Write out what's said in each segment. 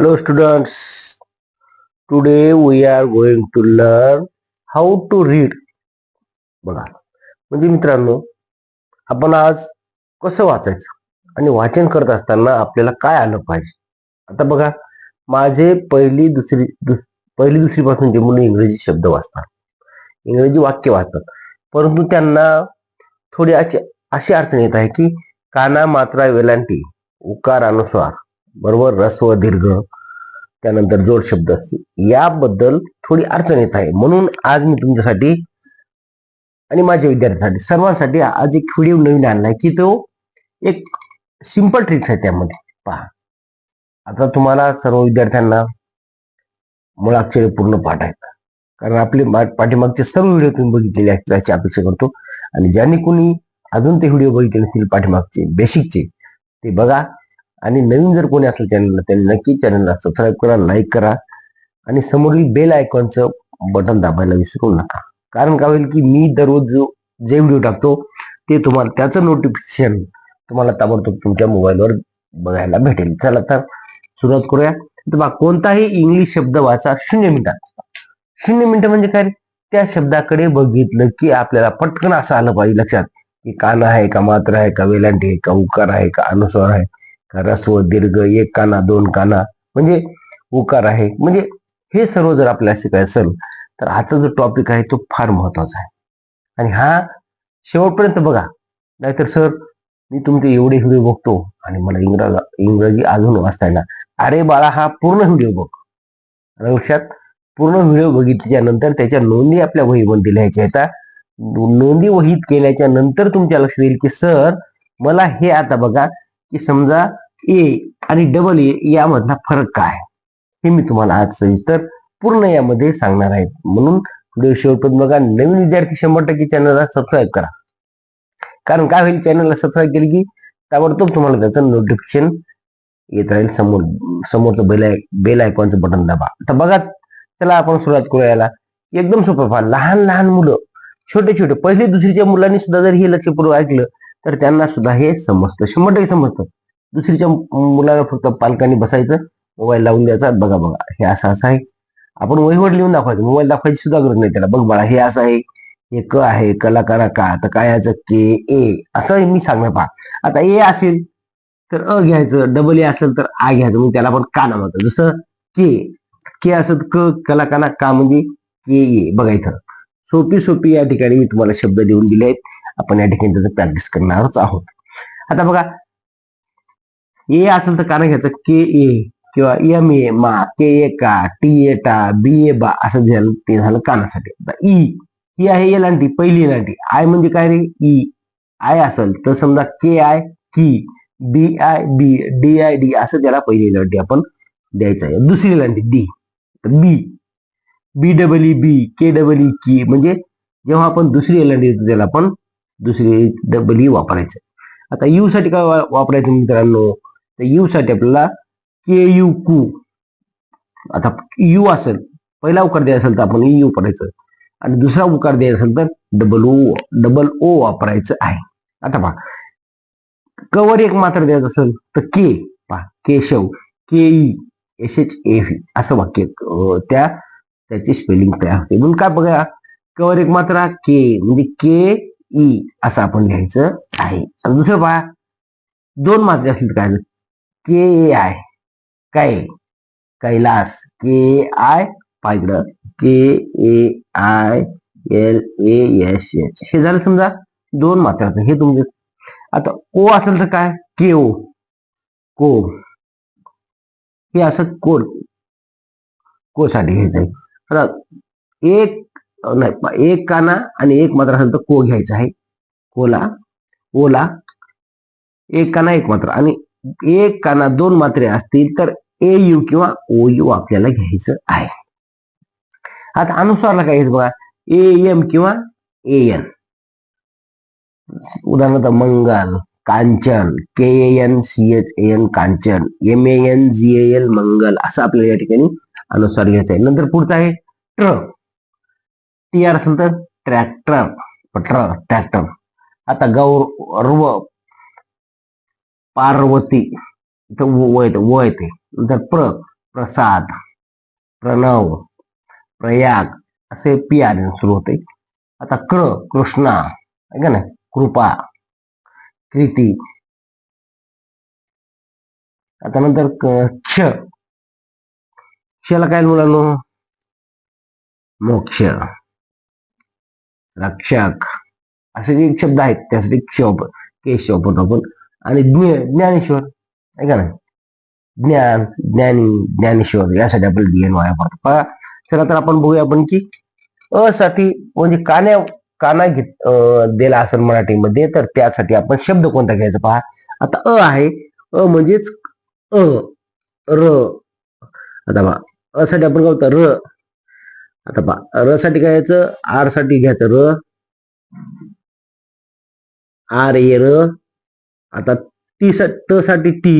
Hello students, today we are going to learn how to read. बघा. म्हणजे मित्रांनो आपण आज कसं वाचायचं आणि वाचन करत असताना आपल्याला काय आलं पाहिजे? आता बघा माझे पहिली दुसरी दुस- पहिली दुसरी पासून जे मुलं इंग्रजी शब्द वाचतात इंग्रजी वाक्य वाचतात परंतु त्यांना थोडी अशी अशी अडचण येत आहे की काना मात्रा वेलांटी उकार अनुस्वार. बरोबर? रस्व दीर्घ त्यानंतर जोड शब्द. याबद्दल थोडी अडचण येत आहे. म्हणून आज मी तुमच्यासाठी आणि माझ्या विद्यार्थ्यांसाठी सर्वांसाठी आज एक व्हिडिओ नवीन आणलाय की तो एक सिंपल ट्रिक्स आहे त्यामध्ये. पहा. आता तुम्हाला सर्व विद्यार्थ्यांना मुळाक्षरे पूर्ण पाठ आहेत. कारण आपले पाठीमागचे सर्व व्हिडिओ तुम्ही बघितलेले आहेत याची अपेक्षा करतो. आणि ज्यांनी कोणी अजून ते व्हिडिओ बघितले नसतील पाठीमागचे बेसिकचे ते बघा. आणि नवीन जर कोणी असेल चॅनलला त्यांनी नक्की चॅनलला सबस्क्राईब करा लाईक करा. आणि समोरील बेल आयकॉनचं बटन दाबायला विसरू नका. कारण काय होईल की मी दररोज जो जे व्हिडिओ टाकतो ते तुम्हाला त्याचं नोटिफिकेशन तुम्हाला ताबडतोब तुमच्या मोबाईलवर बघायला भेटेल. चला तर सुरुवात करूया. तर कोणताही इंग्लिश शब्द वाचा शून्य मिनिटात. शून्य मिनिटं म्हणजे काय? त्या शब्दाकडे बघितलं की आपल्याला पटकन असं आलं पाहिजे लक्षात की काना आहे का मात्र आहे का वेलांटी आहे का उकार आहे का अनुस्वार आहे. रस्व दीर्घ एक काना दोन काना. म्हणजे उकार आहे. म्हणजे हे सर्व जर आपल्याला शिकायचं असेल तर आजचा जो टॉपिक आहे तो फार महत्त्वाचा आहे. आणि हा शेवटपर्यंत बघा. नाहीतर सर मी तुमचे एवढे व्हिडिओ बघतो आणि मला इंग्रज इंग्रजी अजून वाचता येणार अरे बाळा हा पूर्ण व्हिडिओ बघ. लक्षात? पूर्ण व्हिडिओ बघितल्याच्या नंतर त्याच्या नोंदी आपल्या वहीमध्ये लिहायच्या येतात नोंदी वहीत केल्याच्यानंतर तुमच्या लक्षात येईल की सर मला हे आता बघा. की समजा ए आणि डबल ए यामधला फरक काय? हे मी तुम्हाला आज सविस्तर पूर्ण यामध्ये सांगणार आहे. म्हणून व्हिडिओ शेवटपर्यंत बघा. नवीन विद्यार्थी शंभर टक्के चॅनलला सबस्क्राईब करा. कारण काय होईल? चॅनलला सबस्क्राईब केली की ताबडतोब तुम्हाला त्याचं नोटिफिकेशन येत राहील. समोर समोरचं बेल आय बेल आयकॉनचं बटन दाबा. आता बघा चला आपण सुरुवात करूया याला. एकदम सोपं. पहा लहान लहान मुलं छोटे छोटे. पहिले दुसरीच्या मुलांनी सुद्धा जर हे लक्षपूर्वक ऐकलं तर त्यांना सुद्धा हे समजतं. शंभर टक्के समजतं. दुसरीच्या मुलाला फक्त पालकांनी बसायचं मोबाईल लावून द्यायचा बघा बघा हे असं असं आहे. आपण वहीवट लिहून दाखवायचं. मोबाईल दाखवायची सुद्धा गरज नाही त्याला. बघ बाळा हे असं आहे हे क आहे कलाकारा का? तर काय याचं? के ए असं मी सांगणार पहा. आता ए असेल तर अ घ्यायचं. डबल ए असेल तर आ घ्यायचं. मग त्याला आपण का नाव जसं के के असत क कलाकाना का म्हणजे के ए. बघा इथं. सोपी सोपी या ठिकाणी मी तुम्हाला शब्द देऊन दिले आहेत. आपण या ठिकाणी त्याचा प्रॅक्टिस करणारच आहोत. आता बघा ए असेल तर काना घ्यायचं के ए किंवा एम ए मा के ए का टी ए टा बी ए बा असं झालं ते झालं कानासाठी. आता ई ही आहे एलांटी पहिली एलांटी आय म्हणजे काय रे? ई. आय असेल तर समजा के आय की B I B D I D असं त्याला पहिली एलांटी आपण द्यायचं आहे. दुसरी एलांटी D B. B double E B K double E की म्हणजे जेव्हा आपण दुसरी एलांटी देतो त्याला आपण दुसरी डबल ई वापरायचं. आता यू साठी काय वापरायचं मित्रांनो? तर यू साठी आपल्याला के यू कू आता यू असेल पहिला उकार द्यायचा असेल तर आपण यू वापरायचं. आणि दुसरा उकार द्यायचा असेल तर डबल ओ डबल ओ वापरायचं आहे. आता पहा कवर एक मात्र द्यायचं असेल तर के पहा Keshav K E S H A V असं वाक्य त्या त्याची स्पेलिंग तयार होते? म्हणून काय बघा कवर एक मात्रा के म्हणजे के ई e असं आपण लिहायचं आहे. आणि दुसरं पहा. दोन मात्रे असतील काय? के ए आय काय कैलास. के आय पाहिजे K A I L A S H हे झालं समजा दोन मात्राचं. हे तुमचे. आता ओ असेल तर काय? के ओ को हे असं कोड. को साठी घ्यायचं आहे. आता एक नाही एक काना आणि एक मात्र असेल तर को घ्यायचा आहे. कोला ओला एक काना एक मात्र. आणि एक काना दोन मात्रे असतील तर ए यू किंवा ओ यू आपल्याला घ्यायचं आहे. आता अनुस्वारला काय घ्यायचं बघा. ए एम किंवा ए एन उदाहरणार्थ Mangal Kanchan K N C H N Kanchan M A N G L Mangal असं आपल्याला या ठिकाणी अनुस्वार घ्यायचं आहे. नंतर पुढचं आहे ट्र टी आर असेल तर ट्रॅक्टर ट्र ट्रॅक्टर आता गौरव पार्वती इथं व येते व येते. नंतर प्र प्रसाद प्रणव प्रयाग असे पी आर सुरू होते. आता क्र कृष्णा आहे का ना कृपा कृती. आता नंतर क- क्ष. मोक्षाला काय मुलांनो मोक्ष. रक्षक. असे जे शब्द आहेत त्यासाठी क्षोभ वापर आपण. आणि ज्ञ ज्ञानेश्वर आहे का ना ज्ञान ज्ञानी ज्ञानेश्वर यासाठी आपण डी वाया पडतो पहा चला तर आपण बघूया आपण की अ साठी म्हणजे कान्या काना घेत अं, दिला असेल मराठीमध्ये तर त्यासाठी आपण शब्द कोणता घ्यायचा पहा? आता अ आहे अ म्हणजेच अ र. आता पहा साठी आपण काय होतं र. आता पहा र साठी काय घ्यायचं आरसाठी घ्यायचं र. आर ए र. आता टी सा त साठी टी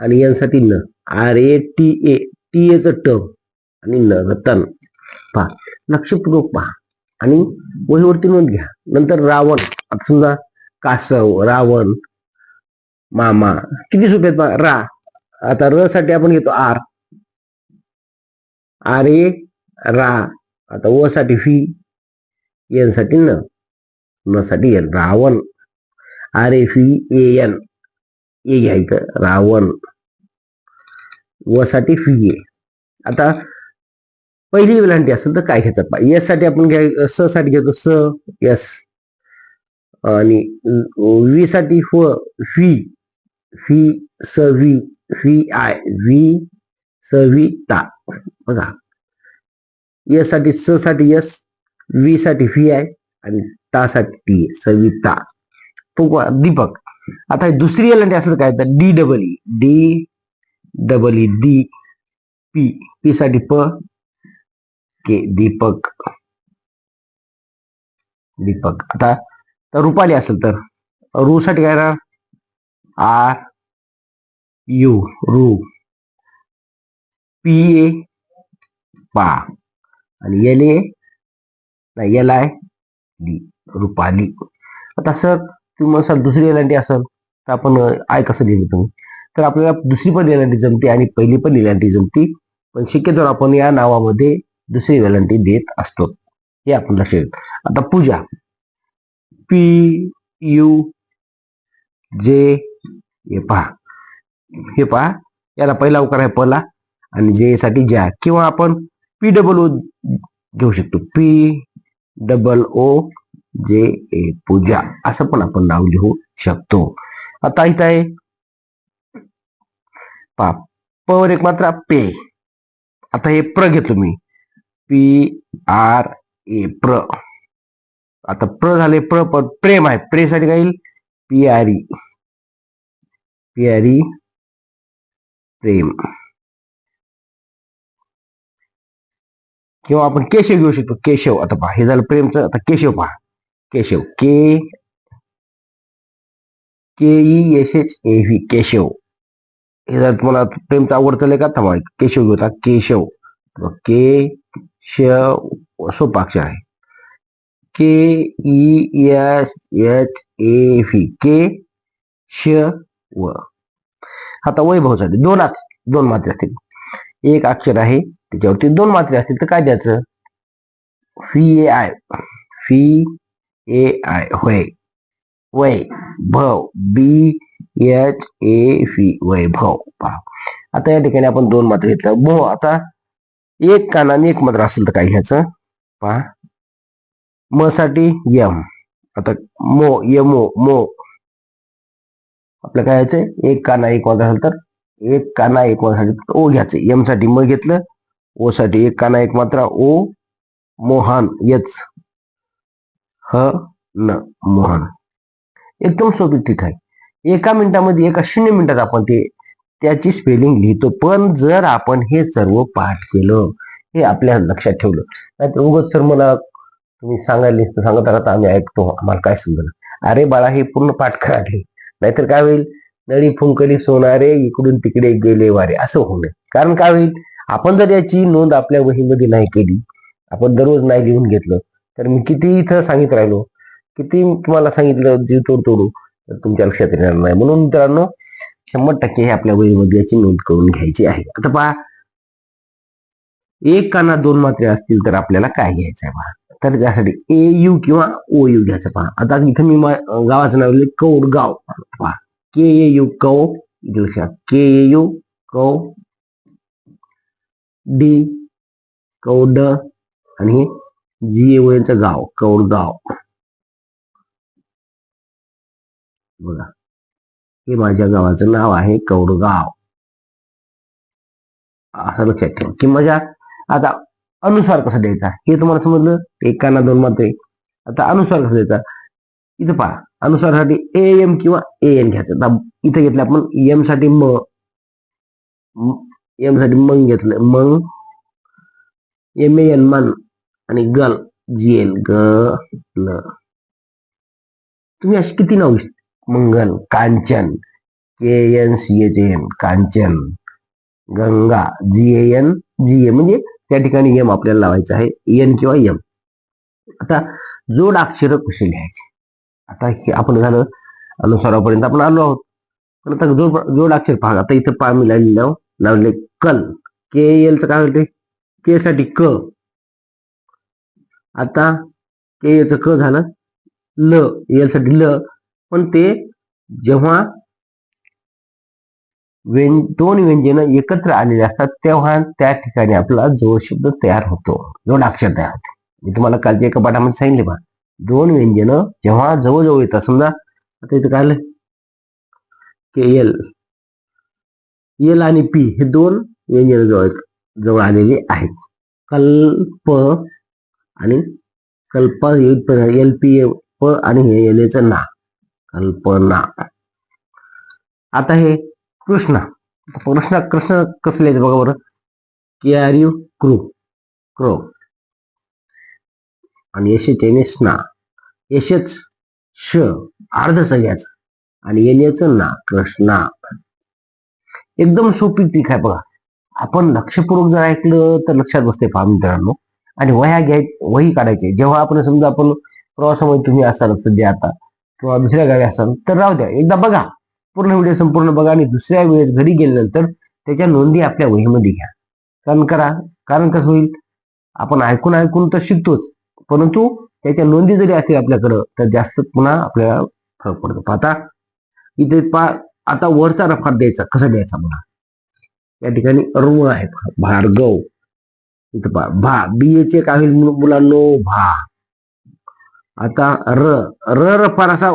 आणि एनसाठी न. R A T A. T H ट आणि न तन. पहा लक्षपूर्वक पहा. आणि वहीवरती नोंद घ्या. नंतर रावण. आता समजा कासव रावण मामा किती सोपे आहेत पहा? रा. आता र साठी आपण घेतो आर. आर ए रा. आता व साठी फी एनसाठी न न साठी N Ravan. R A V A N. A घ्यायचं रावण. व साठी फी ए. आता पहिली वेलांटी असेल तर काय घ्यायचं पा एससाठी आपण घ्याय स साठी घेतो स एस आणि वी साठी व फी फी स व्ही फी आय वी स वी ता. बघा. एससाठी स साठी एस वी साठी फी आय आणि ता साठी टी सविता दीपक आता दुसरी एलंटी असेल काय तर D double E D double E D P P साठी प के दीपक. दीपक. आता तर रुपाली असेल तर? रू साठी काय राहणार आर यू रू. पी ए पा. आणि एल ए नाही एल आय डी रुपाली आता सर तुम्ही असाल दुसरी एलांटी असेल तर आपण आय कसं लिहिलं तुम्ही? तर आपल्याला दुसरी पण एलांटी जमते आणि पहिली पण एलांटी जमती. पण शक्यतो आपण या नावामध्ये दुसरी वेलांटी देत असतो. हे आपण लक्षात आता पूजा. पी यू जे हे पहा. हे पहा. याला पहिला उकार आहे पला आणि जे साठी ज्या. किंवा आपण पी डबल ओ घेऊ शकतो. पी डबल ओ जे ए पूजा असं पण आपण नाव लिहू शकतो. आता इथं आहे. पा प एक मात्र पे. आता हे प्र घेतो मी. पी आर ए प्र. आता प्र झाले प्र पण प्रेम आहे. प्रेसाठी काय येईल? P R E P R E प्रेम. किंवा आपण केशव घेऊ शकतो. केशव. आता पहा हे झालं प्रेमचं. आता केशव पहा. Keshav. K K E S H A V Keshav. हे जर तुम्हाला प्रेमचं आवडतं लेखा थांबा केशव घेऊ आता. केशव. के श सोपा आहे. K E S H A V के श व आता वैभव झाले. दोन दोन मात्र असतील. एक अक्षर आहे. त्याच्यावरती दोन मात्रे असतील तर काय द्यायचं? फी ए आय फी ए आय होय वय भव. बी एच ए फी वैभव पहा. आता या ठिकाणी आपण दोन मात्रे घेतलं भो आता एक कानाने एक मात्र असेल तर काय घ्यायचं? पहा. म साठी यम. आता मो यमो मो. आपलं काय घ्यायचं एक काना एक मात्र असेल तर एक काना एक मात्र ओ घ्यायचं यमसाठी म घेतलं. ओ साठी एक काना एक मात्रा ओ मोहन यच ह न मोहन. एकदम सोपी ठीक आहे. एका मिनिटामध्ये एका शून्य मिनिटात आपण ते त्याची स्पेलिंग लिहितो. पण जर आपण हे सर्व पाठ केलं हे आपल्या लक्षात ठेवलं नाहीतर उगत सर मला तुम्ही सांगायला सांगत राहता आम्ही ऐकतो आम्हाला काय समजलं अरे बाळा हे पूर्ण पाठ कराले नाहीतर काय होईल? नळी फुंकली सोनारे इकडून तिकडे गेले वारे. असं होऊ नये. कारण काय होईल? आपण जर याची नोंद आपल्या वहीमध्ये नाही केली आपण दररोज नाही लिहून घेतलं तर मी किती इथं सांगित राहिलो किती तुम्हाला सांगितलं जीव तोड तोडू तर तुमच्या लक्षात येणार नाही. म्हणून मित्रांनो शंभर टक्के हे आपल्या वहीमध्ये याची नोंद करून घ्यायची आहे. आता पहा एक काना दोन मात्रे असतील तर आपल्याला काय घ्यायचं आहे पहा? तर त्यासाठी ए यू किंवा ओ यू घ्यायचं पहा. आता इथं मी गावाचं नाव कौर गाव पहा के ए यू कौ लक्षात. के ए यू कौ डी कौड आणि जी ए यांचं गाव कौडगाव. बघा. हे माझ्या गावाचं नाव आहे कौडगाव. असं लक्षात ठेवा. की माझ्या आता अनुसार कसं द्यायचा? हे तुम्हाला समजलं? एक काना दोन मात्र आता अनुसार कसं द्यायचा? इथं पहा. अनुसारसाठी ए एम किंवा ए एन घ्यायचं. इथं घेतलं आपण एमसाठी म. एमसाठी मग घेतलं मग एम ए एन मन आणि गल जी एल ग ल तुम्ही अशी किती नाव Mangal Kanchan K N C H N Kanchan Ganga G A N G A म्हणजे त्या ठिकाणी एम आपल्याला लावायचं आहे एन किंवा एम आता जोड अक्षर कशी लिहायचे आता हे आपण झालं अनुसारापर्यंत आपण आलो आहोत पण आता जोड जोड अक्षर पहा आता इथं पा मी आहोत लावले कल. के एलचं काय होते के साठी क. आता के च क झालं ल. एलसाठी ल. पण ते जेव्हा व्यं दोन व्यंजन एकत्र आलेले असतात तेव्हा त्या ठिकाणी आपला जोड शब्द तयार होतो जोड अक्षर तयार होतो. मी तुम्हाला कालच्या एका पाठामध्ये सांगितले पहा दोन व्यंजन जेव्हा जवळजवळ येतात समजा आता इथं काय के एल. एल आणि पी हे दोन व्यंजन जवळ जवळ आलेले आहेत. कल्प आणि कल्प एल पी प आणि हे एलेचं ना. कल्पना. आता हे कृष्णा. कृष्णा कृष्ण कसले बघा बरं. के आर यू क्रू. क्रो. आणि यशच एने ना. यशच श. अर्ध सगळ्याच. आणि येण्याचं ना. कृष्णा. एकदम सोपी पीक आहे बघा. आपण लक्षपूर्वक जर ऐकलं तर लक्षात बसते पहा मित्रांनो. आणि वह्या घ्याय वही काढायचे. जेव्हा आपण समजा आपण प्रवासामध्ये तुम्ही असाल सध्या आता किंवा दुसऱ्या गावी असाल तर राहू द्या. एकदा बघा. पूर्ण व्हिडिओ संपूर्ण बघा आणि दुसऱ्या वेळेस घरी गेल्यानंतर त्याच्या नोंदी आपल्या वहीमध्ये घ्या. कारण करा कारण कसं होईल? आपण ऐकून ऐकून तर शिकतोच. परंतु त्याच्या नोंदी जरी असतील आपल्याकडं तर जास्त पुन्हा आपल्याला फरक पडतो. आता इथे पा आता वरचा रफात द्यायचा. कसा द्यायचा बघा? या ठिकाणी ऋ आहे भार्गव. इथं भा. बीएचे काय होईल मुलांनो भा. आता र. र रफार असा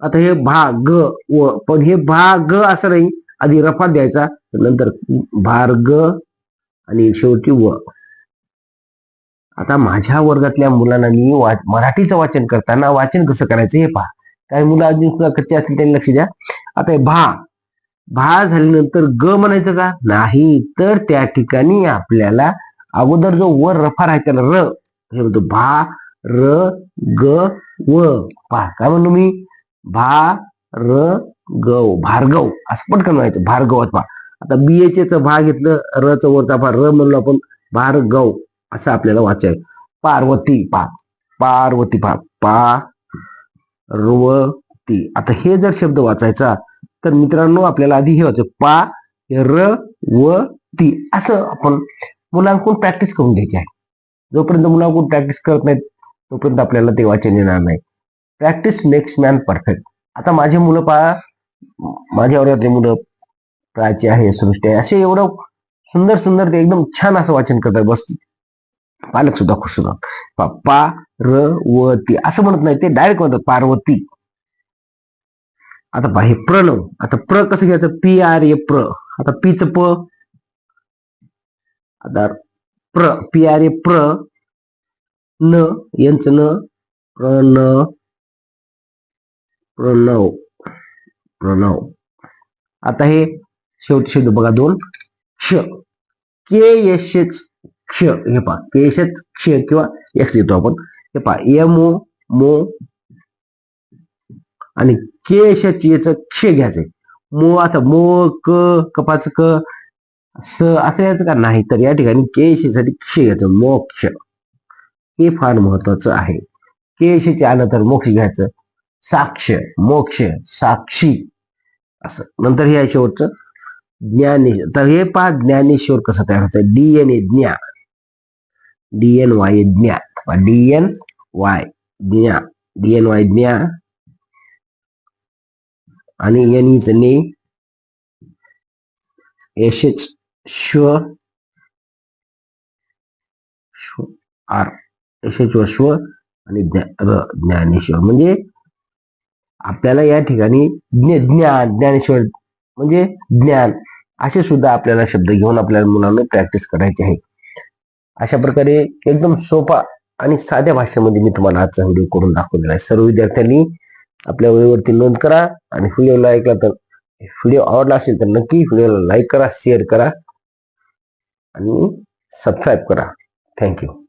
आता हे भा ग व. पण हे भा ग असं नाही. आधी रफा द्यायचा. नंतर भार्ग आणि शेवटी व. आता माझ्या वर्गातल्या मुलांना मी वा- मराठीचं वाचन करताना वाचन कसं करायचं हे पहा. काही मुलं अजून सुद्धा कच्चे असतील त्यांनी लक्ष द्या. आता भा भा झाल्यानंतर ग म्हणायचं का? नाही तर त्या ठिकाणी आपल्याला अगोदर जो वर रफार आहे त्याला र हे म्हणतो भा र ग व. पहा काय म्हणलो मी? भा र गव भार्गव असं पटकन म्हणायचं भार्गव पहा आता बीएचे च भा घेतलं र च वरचा भा र म्हणलो आपण भार्गव असं आपल्याला वाचायचं. पार्वती पा पार्वती पा पा रवती. आता हे जर शब्द वाचायचा तर मित्रांनो आपल्याला आधी हे वाचायचं पा र व ती. असं आपण मुलांकडून प्रॅक्टिस करून घ्यायची आहे. जोपर्यंत मुलांकडून प्रॅक्टिस करत नाहीत तोपर्यंत आपल्याला ते वाचन येणार नाही. प्रॅक्टिस मेक्स मॅन परफेक्ट आता माझे मुलं पा माझ्या वर्गातले मुलं प्राची आहे सृष्टी आहे असे एवढं सुंदर सुंदर ते एकदम छान असं वाचन करतात. बस पालक सुद्धा खुश होतात. पा पा र व ती असं म्हणत नाही ते डायरेक्ट म्हणतात पार्वती. आता पहा हे प्रणव आता प्र कसं घ्यायचं? पी आर ए प्र. आता पीच प. आता प्र पी आर ए प्र. न यांच न प्रण प्रणव प्रणव आता हे शेवटी शब्द बघा दोन. क्ष के यशच. क्ष हे पहा केशच क्ष किंवा एक्स लिहितो आपण हे पहा एम ओ मो आणि के यशच याच क्ष घ्यायचंय मो आता मो क कपाच क स असं यायचं का नाही तर या ठिकाणी केशसाठी क्ष घ्यायचं मोक्ष हे फार महत्वाचं आहे केशचे आलं तर मोक्ष घ्यायचं साक्ष मोक्ष साक्षी असं नंतर हे आहे शेवटचं ज्ञानेश्वर तर हे पहा ज्ञानेश्वर कसं तयार होतं डी एन ए ज्ञा डी एन वाय ज्ञा डी एन वाय ज्ञा डी वाय ज्ञा आणि एन इच ने एच एच श्व श्व आर. एच एच व श्व आणि ज्ञानेश्वर. म्हणजे आपल्याला या ठिकाणी ज्ञ- ज्ञान ज्ञानेश्वर म्हणजे ज्ञान असे सुद्धा आपल्याला शब्द घेऊन आपल्या मुलांना प्रॅक्टिस करायची आहे अशा प्रकारे एकदम सोपा आणि साध्या भाषेमध्ये मी तुम्हाला आजचा व्हिडिओ करून दाखवलेला आहे. सर्व विद्यार्थ्यांनी आपल्या वेळेवरती नोंद करा आणि व्हिडिओला ऐकला तर व्हिडिओ आवडला असेल तर नक्की व्हिडिओला लाईक करा शेअर करा आणि सबस्क्राईब करा. थँक्यू